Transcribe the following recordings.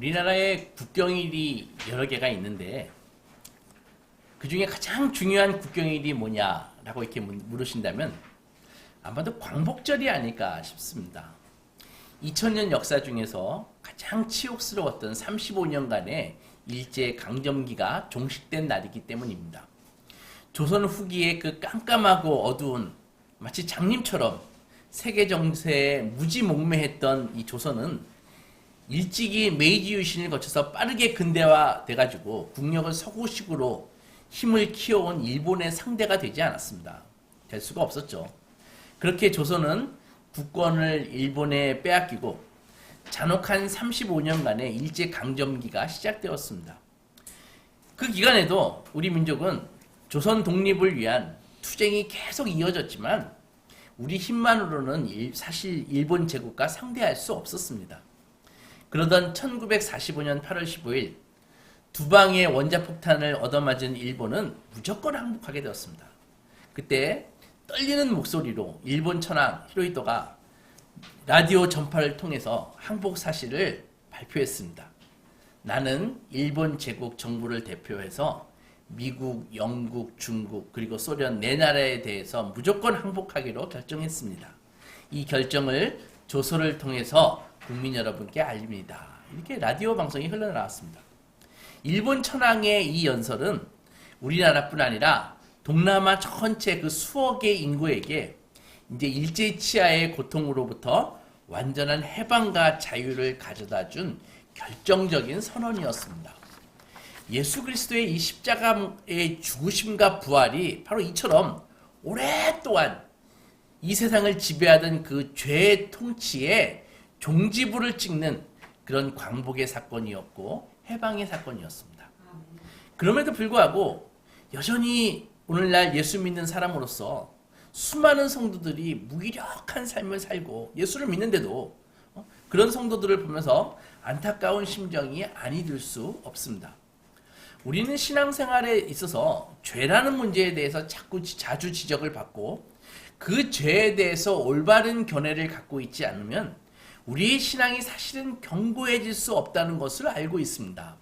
우리나라에 국경일이 여러 개가 있는데 그 중에 가장 중요한 국경일이 뭐냐라고 이렇게 물- 물으신다면 아마도 광복절이 아닐까 싶습니다. 2000년 역사 중에서 가장 치욕스러웠던 35년간의 일제 강점기가 종식된 날이기 때문입니다. 조선 후기의 그 깜깜하고 어두운 마치 장님처럼 세계 정세에 무지몽매했던 이 조선은 일찍이 메이지 유신을 거쳐서 빠르게 근대화돼가지고 국력을 서구식으로 힘을 키워온 일본의 상대가 되지 않았습니다. 될 수가 없었죠. 그렇게 조선은 국권을 일본에 빼앗기고 잔혹한 35년간의 일제 강점기가 시작되었습니다. 그 기간에도 우리 민족은 조선 독립을 위한 투쟁이 계속 이어졌지만 우리 힘만으로는 일- 사실 일본 제국과 상대할 수 없었습니다. 그러던 1945년 8월 15일 두 방의 원자폭탄을 얻어맞은 일본은 무조건 항복하게 되었습니다. 그때 떨리는 목소리로 일본 천황 히로히토가 라디오 전파를 통해서 항복 사실을 발표했습니다. 나는 일본 제국 정부를 대표해서 미국, 영국, 중국 그리고 소련 네 나라에 대해서 무조건 항복하기로 결정했습니다. 이 결정을 조서를 통해서 국민 여러분께 알립니다. 이렇게 라디오 방송이 흘러나왔습니다. 일본 천황의 이 연설은 우리나라뿐 아니라 동남아 전체 그 수억의 인구에게 이제 일제 치하의 고통으로부터 완전한 해방과 자유를 가져다 준 결정적인 선언이었습니다. 예수 그리스도의 이 십자가의 죽으심과 부활이 바로 이처럼 오랫동안 이 세상을 지배하던 그 죄의 통치에 종지부를 찍는 그런 광복의 사건이었고 해방의 사건이었습니다. 그럼에도 불구하고 여전히 오늘날 예수 믿는 사람으로서 수많은 성도들이 무기력한 삶을 살고 예수를 믿는데도 어? 그런 성도들을 보면서 안타까운 심정이 아니 들 수 없습니다. 우리는 신앙생활에 있어서 죄라는 문제에 대해서 자꾸 지- 자주 지적을 받고 그 죄에 대해서 올바른 견해를 갖고 있지 않으면 우리의 신앙이 사실은 견고해질 수 없다는 것을 알고 있습니다.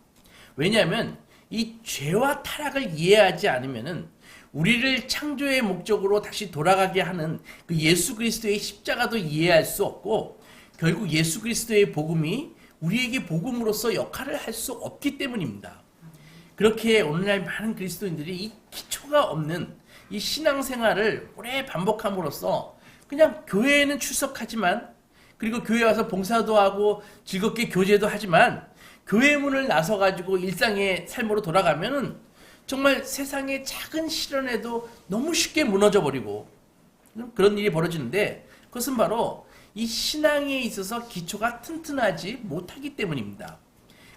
왜냐하면 이 죄와 타락을 이해하지 않으면은 우리를 창조의 목적으로 다시 돌아가게 하는 그 예수 그리스도의 십자가도 이해할 수 없고 결국 예수 그리스도의 복음이 우리에게 복음으로서 역할을 할 수 없기 때문입니다. 그렇게 오늘날 많은 그리스도인들이 이 기초가 없는 이 신앙생활을 오래 반복함으로써 그냥 교회에는 출석하지만 그리고 교회 와서 봉사도 하고 즐겁게 교제도 하지만 교회 문을 나서 가지고 일상의 삶으로 돌아가면은 정말 세상의 작은 실현에도 너무 쉽게 무너져 버리고 그런 일이 벌어지는데 그것은 바로 이 신앙에 있어서 기초가 튼튼하지 못하기 때문입니다.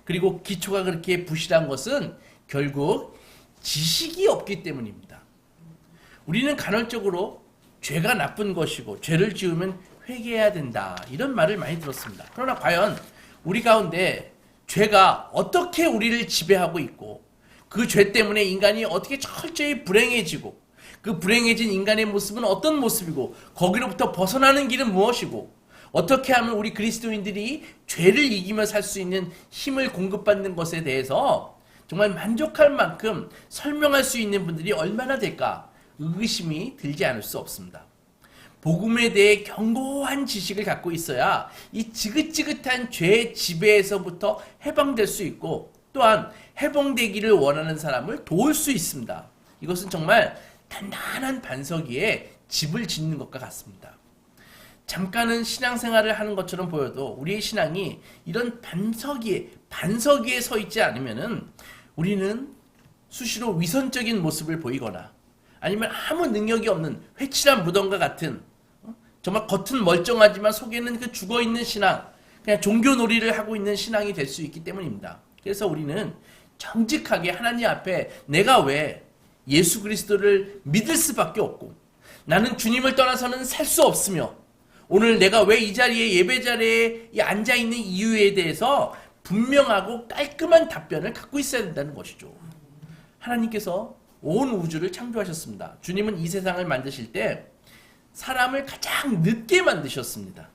그리고 기초가 그렇게 부실한 것은 결국 지식이 없기 때문입니다. 우리는 간헐적으로 죄가 나쁜 것이고 죄를 지으면 회개해야 된다 이런 말을 많이 들었습니다. 그러나 과연 우리 가운데 죄가 어떻게 우리를 지배하고 있고 그 죄 때문에 인간이 어떻게 철저히 불행해지고 그 불행해진 인간의 모습은 어떤 모습이고 거기로부터 벗어나는 길은 무엇이고 어떻게 하면 우리 그리스도인들이 죄를 이기며 살 수 있는 힘을 공급받는 것에 대해서 정말 만족할 만큼 설명할 수 있는 분들이 얼마나 될까 의심이 들지 않을 수 없습니다. 복음에 대해 견고한 지식을 갖고 있어야 이 지긋지긋한 죄의 지배에서부터 해방될 수 있고 또한 해방되기를 원하는 사람을 도울 수 있습니다. 이것은 정말 단단한 반석 위에 집을 짓는 것과 같습니다. 잠깐은 신앙생활을 하는 것처럼 보여도 우리의 신앙이 이런 반석 위에 반석 위에 서 있지 않으면은 우리는 수시로 위선적인 모습을 보이거나 아니면 아무 능력이 없는 회칠한 무덤과 같은 어? 정말 겉은 멀쩡하지만 속에는 그 죽어 있는 신앙, 그냥 종교 놀이를 하고 있는 신앙이 될 수 있기 때문입니다. 그래서 우리는 정직하게 하나님 앞에 내가 왜 예수 그리스도를 믿을 수밖에 없고 나는 주님을 떠나서는 살 수 없으며 오늘 내가 왜 이 자리에 예배 자리에 이 앉아 있는 이유에 대해서 분명하고 깔끔한 답변을 갖고 있어야 된다는 것이죠. 하나님께서 온 우주를 창조하셨습니다. 주님은 이 세상을 만드실 때 사람을 가장 늦게 만드셨습니다.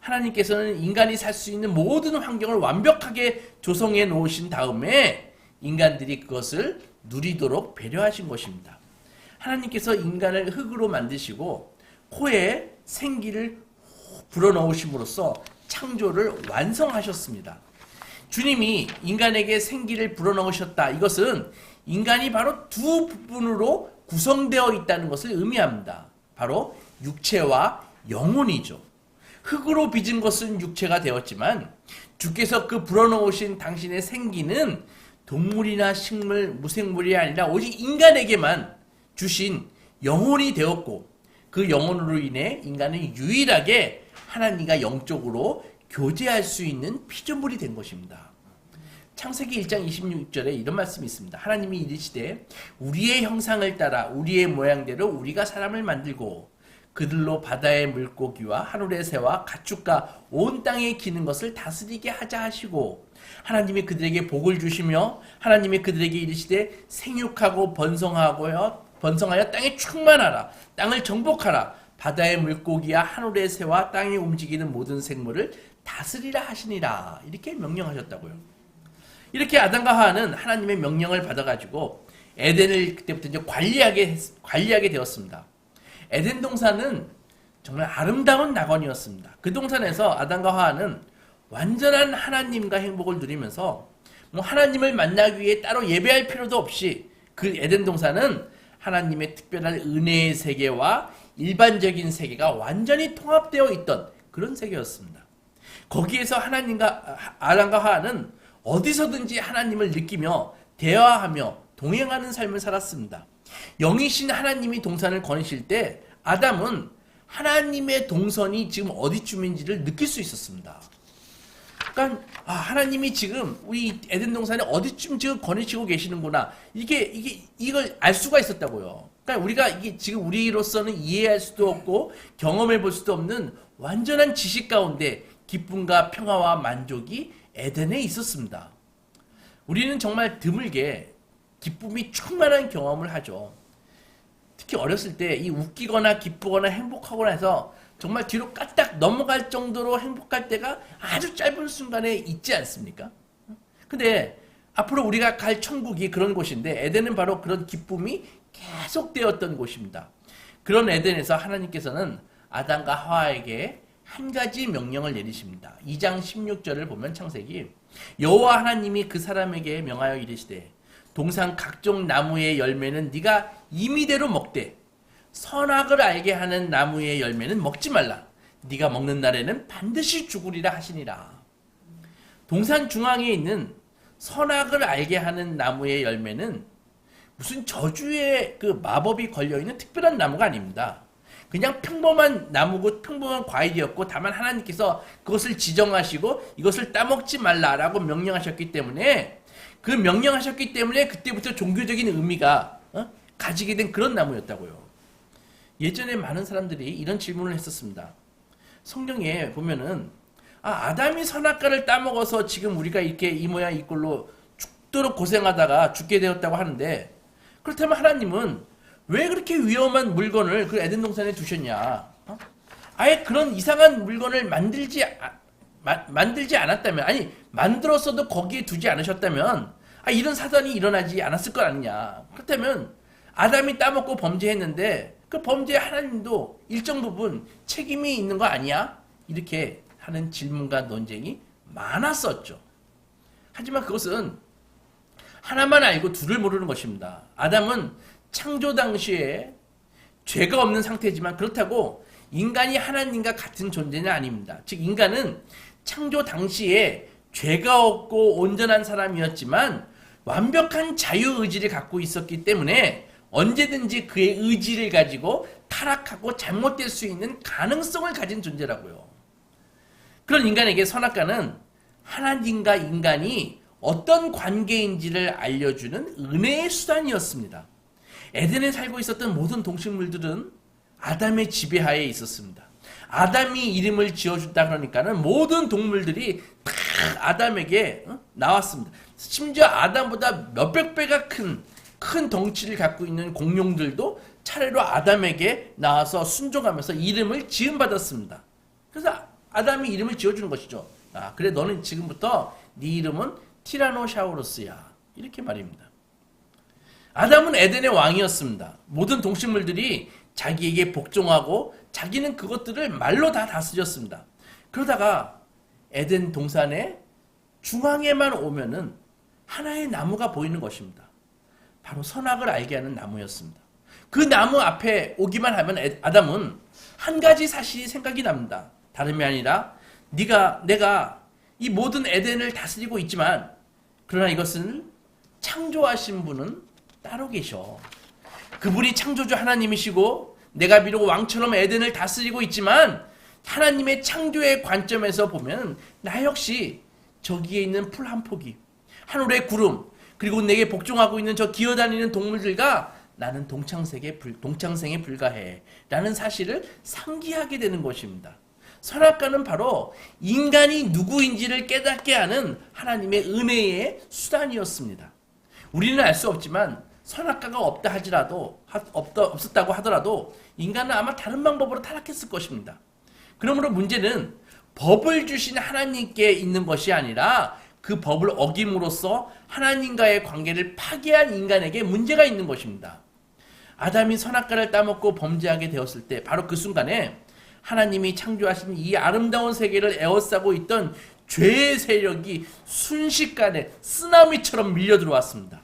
하나님께서는 인간이 살 수 있는 모든 환경을 완벽하게 조성해 놓으신 다음에 인간들이 그것을 누리도록 배려하신 것입니다. 하나님께서 인간을 흙으로 만드시고 코에 생기를 불어넣으심으로써 창조를 완성하셨습니다. 주님이 인간에게 생기를 불어넣으셨다. 이것은 인간이 바로 두 부분으로 구성되어 있다는 것을 의미합니다. 바로 육체와 영혼이죠. 흙으로 빚은 것은 육체가 되었지만 주께서 그 불어넣으신 당신의 생기는 동물이나 식물, 무생물이 아니라 오직 인간에게만 주신 영혼이 되었고 그 영혼으로 인해 인간은 유일하게 하나님과 영적으로 교제할 수 있는 피조물이 된 것입니다. 창세기 1장 26절에 이런 말씀이 있습니다. 하나님이 이르시되 우리의 형상을 따라 우리의 모양대로 우리가 사람을 만들고 그들로 바다의 물고기와 하늘의 새와 가축과 온 땅에 기는 것을 다스리게 하자 하시고 하나님이 그들에게 복을 주시며 하나님이 그들에게 이르시되 생육하고 번성하고요 번성하여 땅에 충만하라 땅을 정복하라 바다의 물고기와 하늘의 새와 땅에 움직이는 모든 생물을 다스리라 하시니라 이렇게 명령하셨다고요. 이렇게 아담과 하와는 하나님의 명령을 받아가지고 에덴을 그때부터 이제 관리하게 관리하게 되었습니다. 에덴 동산은 정말 아름다운 낙원이었습니다. 그 동산에서 아담과 하와는 완전한 하나님과 행복을 누리면서 뭐 하나님을 만나기 위해 따로 예배할 필요도 없이 그 에덴 동산은 하나님의 특별한 은혜의 세계와 일반적인 세계가 완전히 통합되어 있던 그런 세계였습니다. 거기에서 하나님과 아담과 하와는 어디서든지 하나님을 느끼며 대화하며 동행하는 삶을 살았습니다. 영이신 하나님이 동산을 거니실 때 아담은 하나님의 동선이 지금 어디쯤인지를 느낄 수 있었습니다. 그러니까 아, 하나님이 지금 우리 에덴 동산에 어디쯤 지금 거니시고 계시는구나. 이게 이게 이걸 알 수가 있었다고요. 그러니까 우리가 이게 지금 우리로서는 이해할 수도 없고 경험해 볼 수도 없는 완전한 지식 가운데 기쁨과 평화와 만족이 에덴에 있었습니다. 우리는 정말 드물게 기쁨이 충만한 경험을 하죠. 특히 어렸을 때 이 웃기거나 기쁘거나 행복하거나 해서 정말 뒤로 까딱 넘어갈 정도로 행복할 때가 아주 짧은 순간에 있지 않습니까? 근데 앞으로 우리가 갈 천국이 그런 곳인데 에덴은 바로 그런 기쁨이 계속되었던 곳입니다. 그런 에덴에서 하나님께서는 아담과 하와에게 한 가지 명령을 내리십니다. 2장 16절을 보면 창세기 여호와 하나님이 그 사람에게 명하여 이르시되 동산 각종 나무의 열매는 네가 임의대로 먹되 선악을 알게 하는 나무의 열매는 먹지 말라. 네가 먹는 날에는 반드시 죽으리라 하시니라. 동산 중앙에 있는 선악을 알게 하는 나무의 열매는 무슨 저주의 그 마법이 걸려 있는 특별한 나무가 아닙니다. 그냥 평범한 나무고 평범한 과일이었고 다만 하나님께서 그것을 지정하시고 이것을 따먹지 말라라고 명령하셨기 때문에 그 명령하셨기 때문에 그때부터 종교적인 의미가 어? 가지게 된 그런 나무였다고요. 예전에 많은 사람들이 이런 질문을 했었습니다. 성경에 보면은 아, 아담이 선악과를 따먹어서 지금 우리가 이렇게 이 모양 이 꼴로 죽도록 고생하다가 죽게 되었다고 하는데 그렇다면 하나님은 왜 그렇게 위험한 물건을 그 에덴 동산에 두셨냐? 어? 아예 그런 이상한 물건을 만들지 아, 마, 만들지 않았다면 아니 만들었어도 거기에 두지 않으셨다면 아 이런 사단이 일어나지 않았을 것 아니냐? 그렇다면 아담이 따먹고 범죄했는데 그 범죄 하나님도 일정 부분 책임이 있는 거 아니야? 이렇게 하는 질문과 논쟁이 많았었죠. 하지만 그것은 하나만 알고 둘을 모르는 것입니다. 아담은 창조 당시에 죄가 없는 상태지만 그렇다고 인간이 하나님과 같은 존재는 아닙니다. 즉 인간은 창조 당시에 죄가 없고 온전한 사람이었지만 완벽한 자유 의지를 갖고 있었기 때문에 언제든지 그의 의지를 가지고 타락하고 잘못될 수 있는 가능성을 가진 존재라고요. 그런 인간에게 선악과는 하나님과 인간이 어떤 관계인지를 알려주는 은혜의 수단이었습니다. 에덴에 살고 있었던 모든 동식물들은 아담의 지배하에 있었습니다. 아담이 이름을 지어줬다 그러니까는 모든 동물들이 다 아담에게 어? 나왔습니다. 심지어 아담보다 몇백 배가 큰, 큰 덩치를 갖고 있는 공룡들도 차례로 아담에게 나와서 순종하면서 이름을 지음받았습니다. 그래서 아담이 이름을 지어주는 것이죠. 아, 그래, 너는 지금부터 네 이름은 티라노샤우루스야. 이렇게 말입니다. 아담은 에덴의 왕이었습니다. 모든 동식물들이 자기에게 복종하고 자기는 그것들을 말로 다 다스렸습니다. 그러다가 에덴 동산의 중앙에만 오면은 하나의 나무가 보이는 것입니다. 바로 선악을 알게 하는 나무였습니다. 그 나무 앞에 오기만 하면 에- 아담은 한 가지 사실이 생각이 납니다. 다름이 아니라 네가 내가 이 모든 에덴을 다스리고 있지만 그러나 이것은 창조하신 분은 따로 계셔. 그분이 창조주 하나님이시고 내가 비록 왕처럼 에덴을 다스리고 있지만 하나님의 창조의 관점에서 보면 나 역시 저기에 있는 풀 한 포기, 하늘의 구름, 그리고 내게 복종하고 있는 저 기어다니는 동물들과 나는 동창생에, 불, 동창생에 불과해. 라는 사실을 상기하게 되는 것입니다. 선악과는 바로 인간이 누구인지를 깨닫게 하는 하나님의 은혜의 수단이었습니다. 우리는 알 수 없지만 선악과가 없다 하지라도 하- 없다, 없었다고 하더라도 인간은 아마 다른 방법으로 타락했을 것입니다. 그러므로 문제는 법을 주신 하나님께 있는 것이 아니라 그 법을 어김으로써 하나님과의 관계를 파괴한 인간에게 문제가 있는 것입니다. 아담이 선악과를 따먹고 범죄하게 되었을 때 바로 그 순간에 하나님이 창조하신 이 아름다운 세계를 에워싸고 있던 죄의 세력이 순식간에 쓰나미처럼 밀려 들어왔습니다.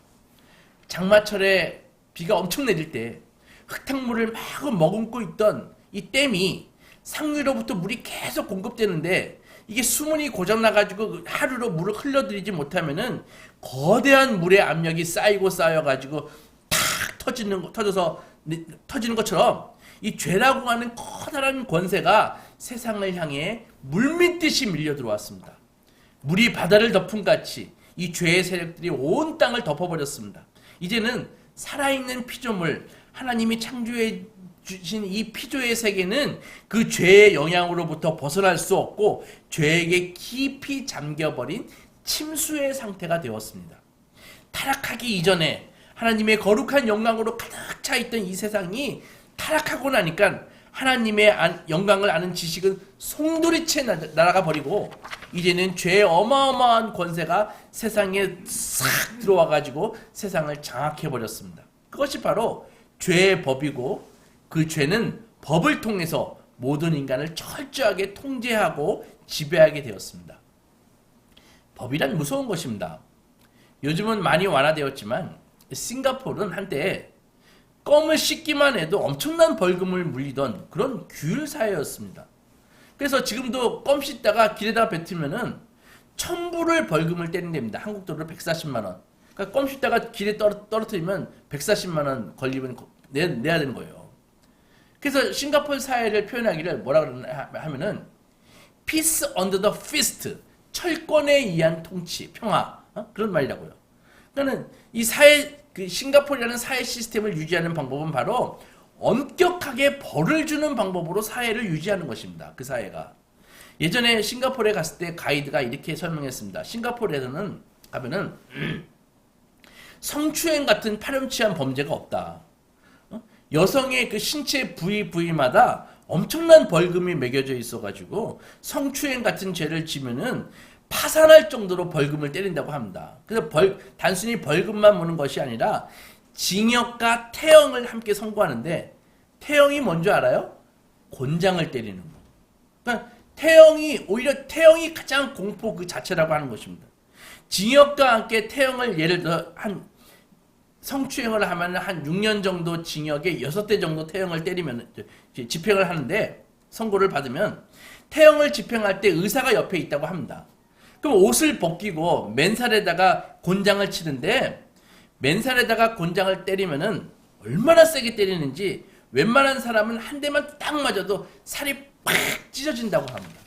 장마철에 비가 엄청 내릴 때 흙탕물을 막 머금고 있던 이 댐이 상류로부터 물이 계속 공급되는데 이게 수문이 고장나가지고 하루로 물을 흘러들이지 못하면은 거대한 물의 압력이 쌓이고 쌓여가지고 탁 터지는 거- 터져서 네- 터지는 것처럼 이 죄라고 하는 커다란 권세가 세상을 향해 물밀듯이 밀려 들어왔습니다. 물이 바다를 덮은 같이 이 죄의 세력들이 온 땅을 덮어버렸습니다. 이제는 살아있는 피조물, 하나님이 창조해 주신 이 피조의 세계는 그 죄의 영향으로부터 벗어날 수 없고 죄에게 깊이 잠겨버린 침수의 상태가 되었습니다. 타락하기 이전에 하나님의 거룩한 영광으로 가득 차 있던 이 세상이 타락하고 나니까 하나님의 안- 영광을 아는 지식은 송두리째 나- 날아가 버리고 이제는 죄의 어마어마한 권세가 세상에 싹 들어와 가지고 세상을 장악해 버렸습니다. 그것이 바로 죄의 법이고 그 죄는 법을 통해서 모든 인간을 철저하게 통제하고 지배하게 되었습니다. 법이란 무서운 것입니다. 요즘은 많이 완화되었지만 싱가포르는 한때 껌을 씻기만 해도 엄청난 벌금을 물리던 그런 규율 사회였습니다. 그래서 지금도 껌 씻다가 길에다 뱉으면은 천불을 벌금을 때린답니다. 한국 돈으로 140만 원. 그러니까 껌 씻다가 길에 떨어, 떨어뜨리면 140만 원 걸리면 거- 내, 내야 되는 거예요. 그래서 싱가포르 사회를 표현하기를 뭐라 하면은 peace under the fist 철권에 의한 통치 평화 어? 그런 말이라고요. 그러니까는 이 사회 그 싱가포르라는 사회 시스템을 유지하는 방법은 바로 엄격하게 벌을 주는 방법으로 사회를 유지하는 것입니다. 그 사회가 예전에 싱가포르에 갔을 때 가이드가 이렇게 설명했습니다. 싱가포르에서는 가면은 성추행 같은 파렴치한 범죄가 없다. 어? 여성의 그 신체 부위 부위마다 엄청난 벌금이 매겨져 있어가지고 성추행 같은 죄를 지면은 파산할 정도로 벌금을 때린다고 합니다. 그래서 벌, 단순히 벌금만 무는 것이 아니라 징역과 태형을 함께 선고하는데 태형이 뭔지 알아요? 곤장을 때리는 거. 그러니까 태형이 오히려 태형이 가장 공포 그 자체라고 하는 것입니다. 징역과 함께 태형을 예를 들어 한 성추행을 하면 한 6년 정도 징역에 6대 정도 태형을 때리면 집행을 하는데 선고를 받으면 태형을 집행할 때 의사가 옆에 있다고 합니다. 그럼 옷을 벗기고 맨살에다가 곤장을 치는데 맨살에다가 곤장을 때리면은 얼마나 세게 때리는지 웬만한 사람은 한 대만 딱 맞아도 살이 팍 찢어진다고 합니다.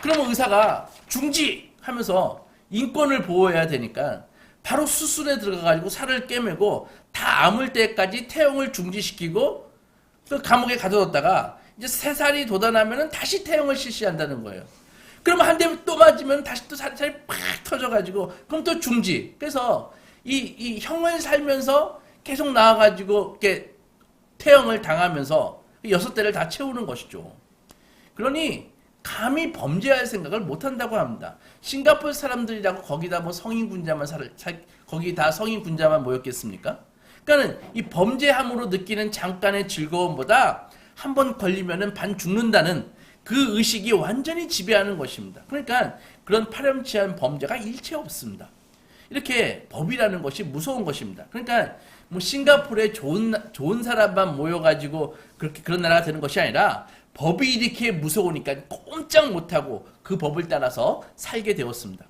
그러면 의사가 중지 하면서 인권을 보호해야 되니까 바로 수술에 들어가가지고 살을 깨매고 다 아물 때까지 태형을 중지시키고 그 감옥에 가둬뒀다가 이제 세 살이 돋아나면은 다시 태형을 실시한다는 거예요. 그러면 한 대 또 맞으면 다시 또 살이, 팍 터져가지고 그럼 또 중지. 그래서 이, 이 형을 살면서 계속 나와가지고 이렇게 태형을 당하면서 여섯 대를 다 채우는 것이죠. 그러니 감히 범죄할 생각을 못 한다고 합니다. 싱가포르 사람들이라고 거기다 뭐 성인 군자만 살, 살 거기 다 성인 군자만 모였겠습니까? 그러니까는 이 범죄함으로 느끼는 잠깐의 즐거움보다 한 번 걸리면은 반 죽는다는 그 의식이 완전히 지배하는 것입니다. 그러니까 그런 파렴치한 범죄가 일체 없습니다. 이렇게 법이라는 것이 무서운 것입니다. 그러니까 뭐 싱가포르에 좋은 나- 좋은 사람만 모여가지고 그렇게 그런 나라가 되는 것이 아니라 법이 이렇게 무서우니까 꼼짝 못하고 그 법을 따라서 살게 되었습니다.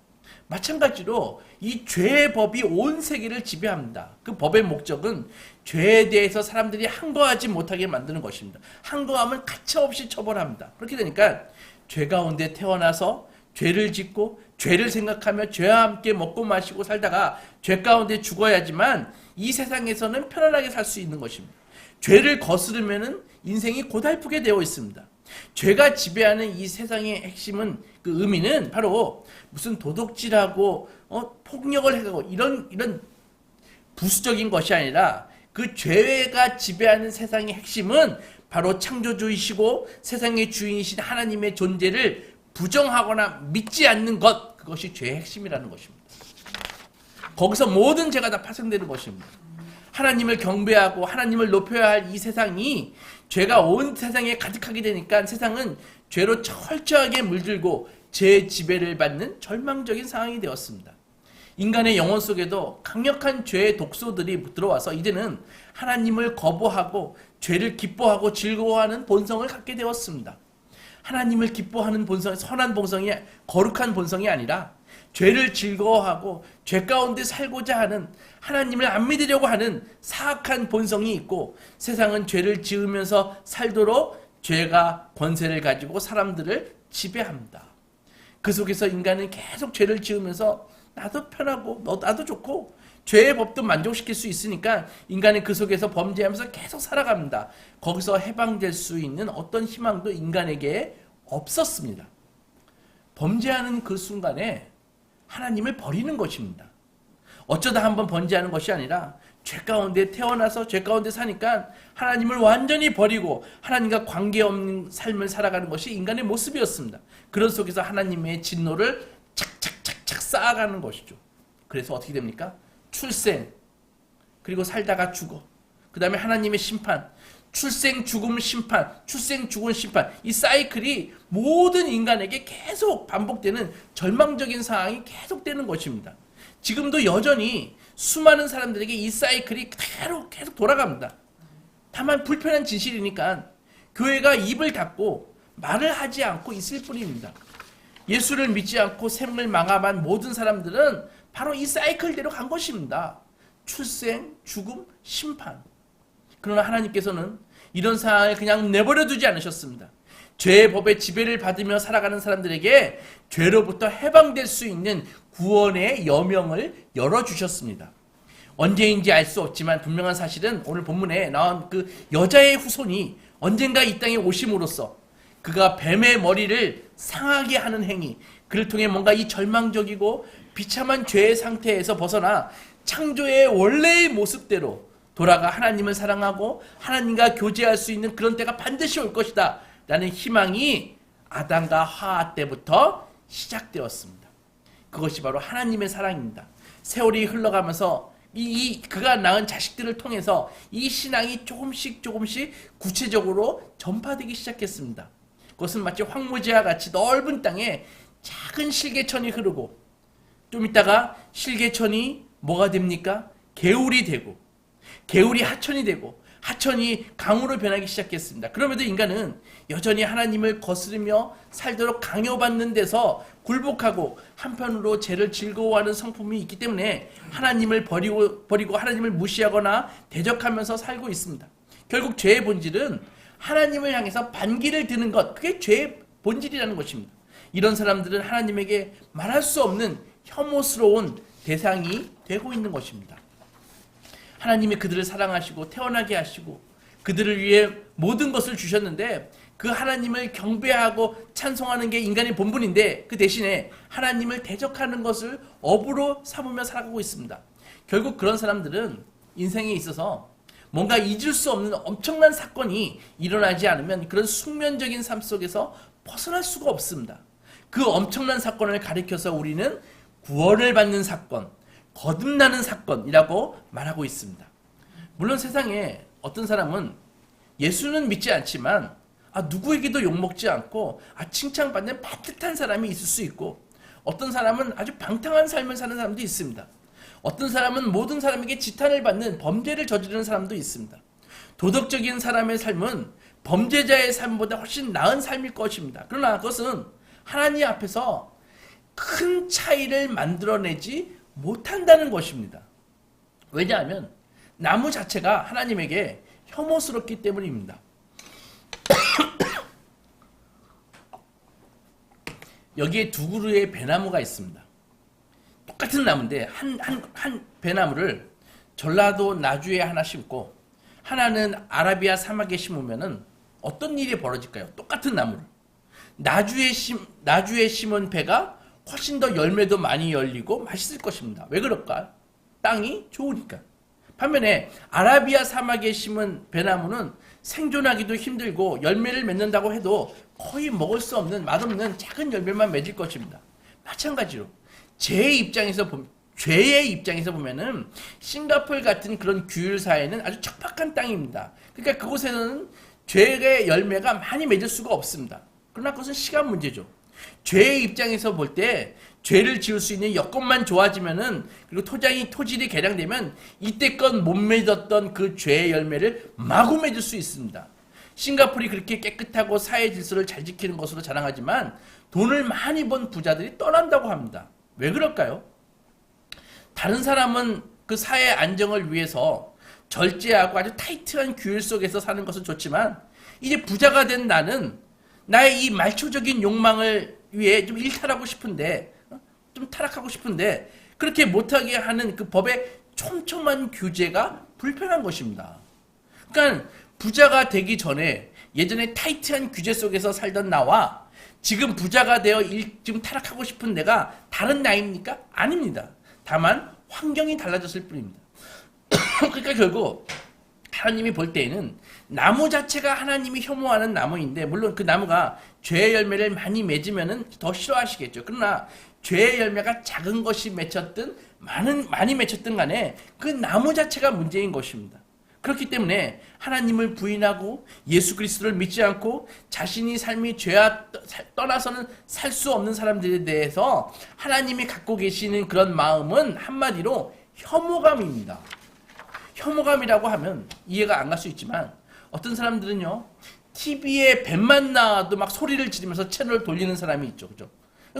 마찬가지로 이 죄의 법이 온 세계를 지배합니다. 그 법의 목적은 죄에 대해서 사람들이 항거하지 못하게 만드는 것입니다. 항거하면 가차없이 처벌합니다. 그렇게 되니까 죄 가운데 태어나서 죄를 짓고 죄를 생각하며 죄와 함께 먹고 마시고 살다가 죄 가운데 죽어야지만 이 세상에서는 편안하게 살 수 있는 것입니다. 죄를 거스르면은 인생이 고달프게 되어 있습니다. 죄가 지배하는 이 세상의 핵심은 그 의미는 바로 무슨 도둑질하고 어, 폭력을 해가고 이런 이런 부수적인 것이 아니라 그 죄가 지배하는 세상의 핵심은 바로 창조주이시고 세상의 주인이신 하나님의 존재를 부정하거나 믿지 않는 것 그것이 죄의 핵심이라는 것입니다. 거기서 모든 죄가 다 파생되는 것입니다. 하나님을 경배하고 하나님을 높여야 할 이 세상이 죄가 온 세상에 가득하게 되니까 세상은 죄로 철저하게 물들고 죄 지배를 받는 절망적인 상황이 되었습니다. 인간의 영혼 속에도 강력한 죄의 독소들이 들어와서 이제는 하나님을 거부하고 죄를 기뻐하고 즐거워하는 본성을 갖게 되었습니다. 하나님을 기뻐하는 본성, 선한 본성이 거룩한 본성이 아니라 죄를 즐거워하고 죄 가운데 살고자 하는 하나님을 안 믿으려고 하는 사악한 본성이 있고 세상은 죄를 지으면서 살도록 죄가 권세를 가지고 사람들을 지배합니다. 그 속에서 인간은 계속 죄를 지으면서 나도 편하고 너 나도 좋고 죄의 법도 만족시킬 수 있으니까 인간은 그 속에서 범죄하면서 계속 살아갑니다. 거기서 해방될 수 있는 어떤 희망도 인간에게 없었습니다. 범죄하는 그 순간에 하나님을 버리는 것입니다. 어쩌다 한번 범죄하는 것이 아니라 죄 가운데 태어나서 죄 가운데 사니까 하나님을 완전히 버리고 하나님과 관계없는 삶을 살아가는 것이 인간의 모습이었습니다. 그런 속에서 하나님의 진노를 착착착착 쌓아가는 것이죠. 그래서 어떻게 됩니까? 출생 그리고 살다가 죽어. 그 다음에 하나님의 심판, 출생, 죽음, 심판, 출생, 죽음, 심판. 이 사이클이 모든 인간에게 계속 반복되는 절망적인 상황이 계속되는 것입니다. 지금도 여전히 수많은 사람들에게 이 사이클이 그대로 계속 돌아갑니다. 다만 불편한 진실이니까 교회가 입을 닫고 말을 하지 않고 있을 뿐입니다. 예수를 믿지 않고 생을 망함한 모든 사람들은 바로 이 사이클대로 간 것입니다. 출생, 죽음, 심판. 그러나 하나님께서는 이런 상황을 그냥 내버려 두지 않으셨습니다. 죄의 법의 지배를 받으며 살아가는 사람들에게 죄로부터 해방될 수 있는 구원의 여명을 열어주셨습니다. 언제인지 알 수 없지만 분명한 사실은 오늘 본문에 나온 그 여자의 후손이 언젠가 이 땅에 오심으로써 그가 뱀의 머리를 상하게 하는 행위, 그를 통해 뭔가 이 절망적이고 비참한 죄의 상태에서 벗어나 창조의 원래의 모습대로 돌아가 하나님을 사랑하고 하나님과 교제할 수 있는 그런 때가 반드시 올 것이다. 라는 희망이 아담과 하하 때부터 시작되었습니다. 그것이 바로 하나님의 사랑입니다. 세월이 흘러가면서 이, 이 그가 낳은 자식들을 통해서 이 신앙이 조금씩 조금씩 구체적으로 전파되기 시작했습니다. 그것은 마치 황무지와 같이 넓은 땅에 작은 실개천이 흐르고 좀 있다가 실개천이 뭐가 됩니까? 개울이 되고 개울이 하천이 되고 하천이 강으로 변하기 시작했습니다. 그럼에도 인간은 여전히 하나님을 거스르며 살도록 강요받는 데서 굴복하고 한편으로 죄를 즐거워하는 성품이 있기 때문에 하나님을 버리고, 버리고 하나님을 무시하거나 대적하면서 살고 있습니다. 결국 죄의 본질은 하나님을 향해서 반기를 드는 것, 그게 죄의 본질이라는 것입니다. 이런 사람들은 하나님에게 말할 수 없는 혐오스러운 대상이 되고 있는 것입니다. 하나님이 그들을 사랑하시고 태어나게 하시고 그들을 위해 모든 것을 주셨는데 그 하나님을 경배하고 찬송하는 게 인간의 본분인데 그 대신에 하나님을 대적하는 것을 업으로 삼으며 살아가고 있습니다. 결국 그런 사람들은 인생에 있어서 뭔가 잊을 수 없는 엄청난 사건이 일어나지 않으면 그런 숙면적인 삶 속에서 벗어날 수가 없습니다. 그 엄청난 사건을 가리켜서 우리는 구원을 받는 사건, 거듭나는 사건이라고 말하고 있습니다. 물론 세상에 어떤 사람은 예수는 믿지 않지만 아, 누구에게도 욕먹지 않고 아, 칭찬받는 반듯한 사람이 있을 수 있고 어떤 사람은 아주 방탕한 삶을 사는 사람도 있습니다. 어떤 사람은 모든 사람에게 지탄을 받는 범죄를 저지르는 사람도 있습니다. 도덕적인 사람의 삶은 범죄자의 삶보다 훨씬 나은 삶일 것입니다. 그러나 그것은 하나님 앞에서 큰 차이를 만들어내지 못한다는 것입니다. 왜냐하면 나무 자체가 하나님에게 혐오스럽기 때문입니다. 여기에 두 그루의 배나무가 있습니다. 똑같은 나무인데 한 한 한 배나무를 전라도 나주에 하나 심고 하나는 아라비아 사막에 심으면은 어떤 일이 벌어질까요? 똑같은 나무를 나주에 심 나주에 심은 배가 훨씬 더 열매도 많이 열리고 맛있을 것입니다. 왜 그럴까? 땅이 좋으니까. 반면에 아라비아 사막에 심은 배나무는 생존하기도 힘들고 열매를 맺는다고 해도 거의 먹을 수 없는 맛없는 작은 열매만 맺을 것입니다. 마찬가지로 제 입장에서 보면 죄의 입장에서 보면은 싱가폴 같은 그런 규율 사회는 아주 척박한 땅입니다. 그러니까 그곳에는 죄의 열매가 많이 맺을 수가 없습니다. 그러나 그것은 시간 문제죠. 죄의 입장에서 볼 때 죄를 지을 수 있는 여건만 좋아지면은 그리고 토장이 토질이 개량되면 이때껏 못 맺었던 그 죄의 열매를 마구 맺을 수 있습니다. 싱가폴이 그렇게 깨끗하고 사회 질서를 잘 지키는 것으로 자랑하지만 돈을 많이 번 부자들이 떠난다고 합니다. 왜 그럴까요? 다른 사람은 그 사회 안정을 위해서 절제하고 아주 타이트한 규율 속에서 사는 것은 좋지만 이제 부자가 된 나는 나의 이 말초적인 욕망을 위해 좀 일탈하고 싶은데 어? 좀 타락하고 싶은데 그렇게 못하게 하는 그 법의 촘촘한 규제가 불편한 것입니다. 그러니까 부자가 되기 전에 예전에 타이트한 규제 속에서 살던 나와 지금 부자가 되어 일, 지금 타락하고 싶은 내가 다른 나입니까? 아닙니다. 다만 환경이 달라졌을 뿐입니다. 그러니까 결국 하나님이 볼 때에는 나무 자체가 하나님이 혐오하는 나무인데 물론 그 나무가 죄의 열매를 많이 맺으면은 더 싫어하시겠죠. 그러나 죄의 열매가 작은 것이 맺혔든 많은 많이 맺혔든 간에 그 나무 자체가 문제인 것입니다. 그렇기 때문에 하나님을 부인하고 예수 그리스도를 믿지 않고 자신이 삶이 죄와 떠나서는 살 수 없는 사람들에 대해서 하나님이 갖고 계시는 그런 마음은 한마디로 혐오감입니다. 혐오감이라고 하면 이해가 안 갈 수 있지만 어떤 사람들은요 TV에 뱀만 나와도 막 소리를 지르면서 채널을 돌리는 사람이 있죠, 그죠?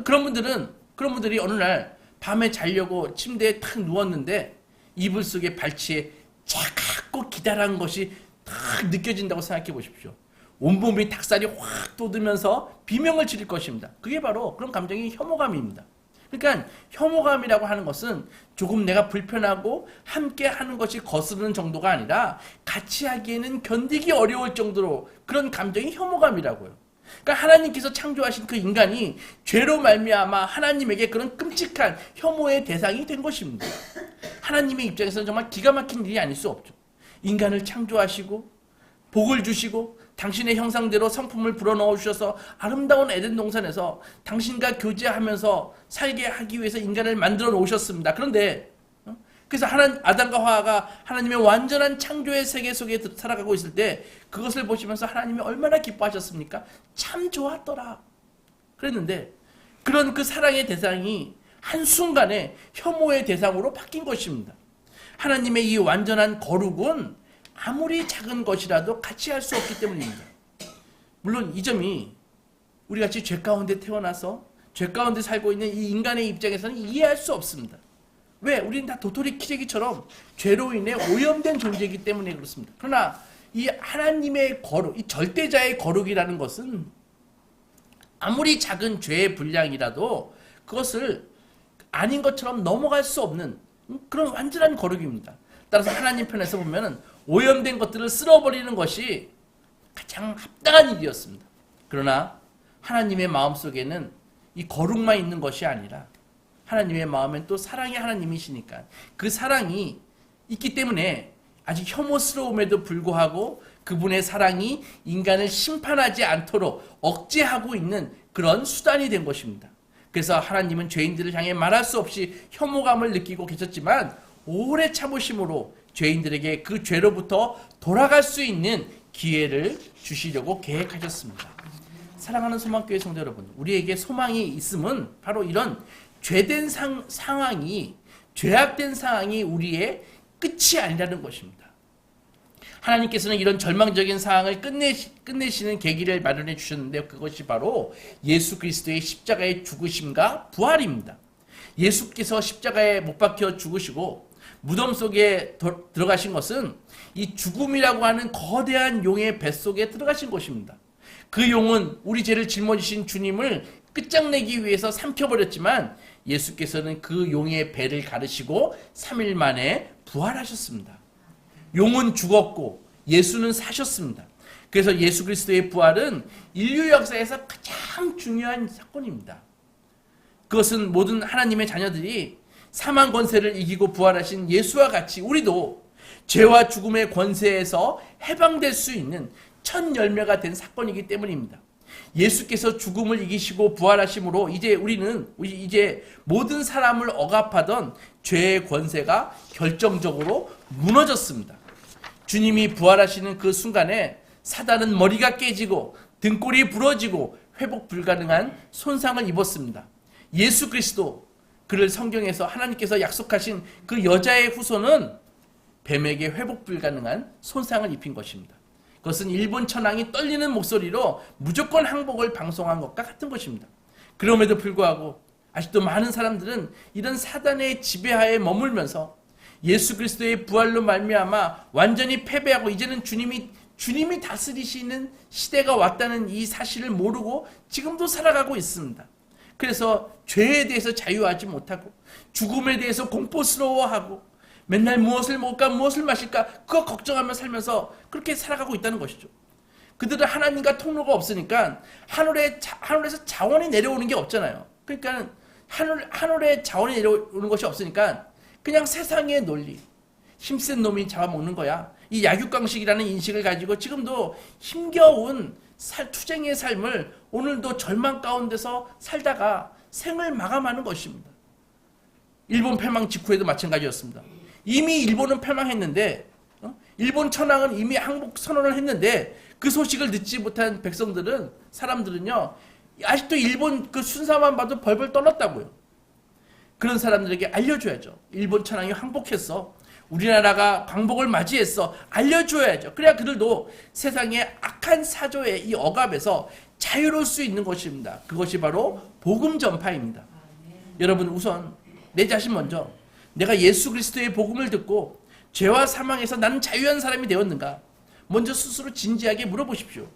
그런 분들은 그런 분들이 어느 날 밤에 자려고 침대에 탁 누웠는데 이불 속에 발치에 차갑고 기다란 것이 탁 느껴진다고 생각해 보십시오. 온몸이 닭살이 확 돋으면서 비명을 지를 것입니다. 그게 바로 그런 감정이 혐오감입니다. 그러니까 혐오감이라고 하는 것은 조금 내가 불편하고 함께 하는 것이 거스르는 정도가 아니라 같이 하기에는 견디기 어려울 정도로 그런 감정이 혐오감이라고요. 그러니까 하나님께서 창조하신 그 인간이 죄로 말미암아 하나님에게 그런 끔찍한 혐오의 대상이 된 것입니다. 하나님의 입장에서는 정말 기가 막힌 일이 아닐 수 없죠. 인간을 창조하시고 복을 주시고 당신의 형상대로 성품을 불어넣어 주셔서 아름다운 에덴 동산에서 당신과 교제하면서 살게 하기 위해서 인간을 만들어 놓으셨습니다. 그런데 어? 그래서 하나 아담과 화가 하나님의 완전한 창조의 세계 속에 살아가고 있을 때 그것을 보시면서 하나님이 얼마나 기뻐하셨습니까? 참 좋았더라. 그랬는데 그런 그 사랑의 대상이 한순간에 혐오의 대상으로 바뀐 것입니다. 하나님의 이 완전한 거룩은 아무리 작은 것이라도 같이 할 수 없기 때문입니다. 물론 이 점이 우리 같이 죄 가운데 태어나서 죄 가운데 살고 있는 이 인간의 입장에서는 이해할 수 없습니다. 왜? 우리는 다 도토리 키재기처럼 죄로 인해 오염된 존재이기 때문에 그렇습니다. 그러나 이 하나님의 거룩, 이 절대자의 거룩이라는 것은 아무리 작은 죄의 분량이라도 그것을 아닌 것처럼 넘어갈 수 없는 그런 완전한 거룩입니다. 따라서 하나님 편에서 보면은 오염된 것들을 쓸어버리는 것이 가장 합당한 일이었습니다. 그러나 하나님의 마음 속에는 이 거룩만 있는 것이 아니라 하나님의 마음엔 또 사랑의 하나님이시니까 그 사랑이 있기 때문에 아직 혐오스러움에도 불구하고 그분의 사랑이 인간을 심판하지 않도록 억제하고 있는 그런 수단이 된 것입니다. 그래서 하나님은 죄인들을 향해 말할 수 없이 혐오감을 느끼고 계셨지만 오래 참으심으로 죄인들에게 그 죄로부터 돌아갈 수 있는 기회를 주시려고 계획하셨습니다. 사랑하는 소망교회 성도 여러분, 우리에게 소망이 있음은 바로 이런 죄된 상, 상황이 죄악된 상황이 우리의 끝이 아니라는 것입니다. 하나님께서는 이런 절망적인 상황을 끝내시, 끝내시는 계기를 마련해 주셨는데 그것이 바로 예수 그리스도의 십자가의 죽으심과 부활입니다. 예수께서 십자가에 못 박혀 죽으시고 무덤 속에 도- 들어가신 것은 이 죽음이라고 하는 거대한 용의 뱃속에 들어가신 것입니다. 그 용은 우리 죄를 짊어지신 주님을 끝장내기 위해서 삼켜버렸지만 예수께서는 그 용의 배를 가르시고 3일 만에 부활하셨습니다. 용은 죽었고 예수는 사셨습니다. 그래서 예수 그리스도의 부활은 인류 역사에서 가장 중요한 사건입니다. 그것은 모든 하나님의 자녀들이 사망 권세를 이기고 부활하신 예수와 같이 우리도 죄와 죽음의 권세에서 해방될 수 있는 첫 열매가 된 사건이기 때문입니다. 예수께서 죽음을 이기시고 부활하심으로 이제 우리는 우리 이제 모든 사람을 억압하던 죄의 권세가 결정적으로 무너졌습니다. 주님이 부활하시는 그 순간에 사단은 머리가 깨지고 등골이 부러지고 회복 불가능한 손상을 입었습니다. 예수 그리스도 그를 성경에서 하나님께서 약속하신 그 여자의 후손은 뱀에게 회복 불가능한 손상을 입힌 것입니다. 그것은 일본 천황이 떨리는 목소리로 무조건 항복을 방송한 것과 같은 것입니다. 그럼에도 불구하고 아직도 많은 사람들은 이런 사단의 지배하에 머물면서 예수 그리스도의 부활로 말미암아 완전히 패배하고 이제는 주님이 주님이 다스리시는 시대가 왔다는 이 사실을 모르고 지금도 살아가고 있습니다. 그래서 죄에 대해서 자유하지 못하고 죽음에 대해서 공포스러워하고 맨날 무엇을 먹을까 무엇을 마실까 그거 걱정하며 살면서 그렇게 살아가고 있다는 것이죠. 그들은 하나님과 통로가 없으니까 하늘에 자- 하늘에서 자원이 내려오는 게 없잖아요. 그러니까 하늘 하늘에 자원이 내려오는 것이 없으니까 그냥 세상의 논리 힘센 놈이 잡아먹는 거야. 이 약육강식이라는 인식을 가지고 지금도 힘겨운 살, 투쟁의 삶을 오늘도 절망 가운데서 살다가 생을 마감하는 것입니다. 일본 패망 직후에도 마찬가지였습니다. 이미 일본은 패망했는데 어? 일본 천황은 이미 항복 선언을 했는데 그 소식을 듣지 못한 백성들은 사람들은요 아직도 일본 그 순사만 봐도 벌벌 떨었다고요. 그런 사람들에게 알려줘야죠. 일본 천황이 항복했어. 우리나라가 광복을 맞이했어. 알려줘야죠. 그래야 그들도 세상의 악한 사조의 이 억압에서 자유로울 수 있는 것입니다. 그것이 바로 복음 전파입니다. 여러분 우선 내 자신 먼저 내가 예수 그리스도의 복음을 듣고 죄와 사망에서 나는 자유한 사람이 되었는가? 먼저 스스로 진지하게 물어보십시오.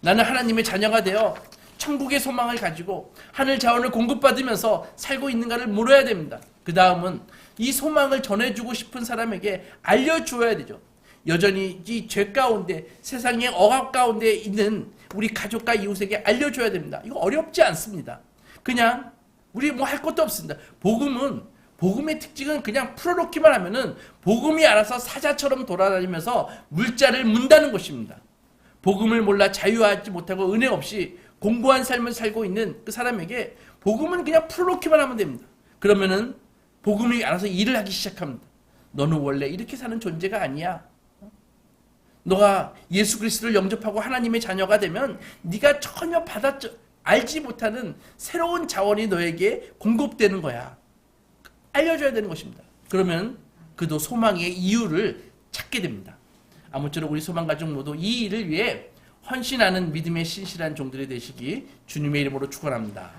나는 하나님의 자녀가 되어 천국의 소망을 가지고 하늘 자원을 공급받으면서 살고 있는가를 물어야 됩니다. 그 다음은 이 소망을 전해주고 싶은 사람에게 알려줘야 되죠. 여전히 이 죄 가운데 세상의 억압 가운데 있는 우리 가족과 이웃에게 알려줘야 됩니다. 이거 어렵지 않습니다. 그냥 우리 뭐 할 것도 없습니다. 복음은 복음의 특징은 그냥 풀어놓기만 하면은 복음이 알아서 사자처럼 돌아다니면서 물자를 문다는 것입니다. 복음을 몰라 자유하지 못하고 은혜 없이 공부한 삶을 살고 있는 그 사람에게 복음은 그냥 풀어놓기만 하면 됩니다. 그러면은 복음이 알아서 일을 하기 시작합니다. 너는 원래 이렇게 사는 존재가 아니야. 너가 예수 그리스도를 영접하고 하나님의 자녀가 되면 네가 전혀 받아 알지 못하는 새로운 자원이 너에게 공급되는 거야. 알려줘야 되는 것입니다. 그러면 그도 소망의 이유를 찾게 됩니다. 아무쪼록 우리 소망 가족 모두 이 일을 위해 헌신하는 믿음의 신실한 종들이 되시기 주님의 이름으로 축원합니다.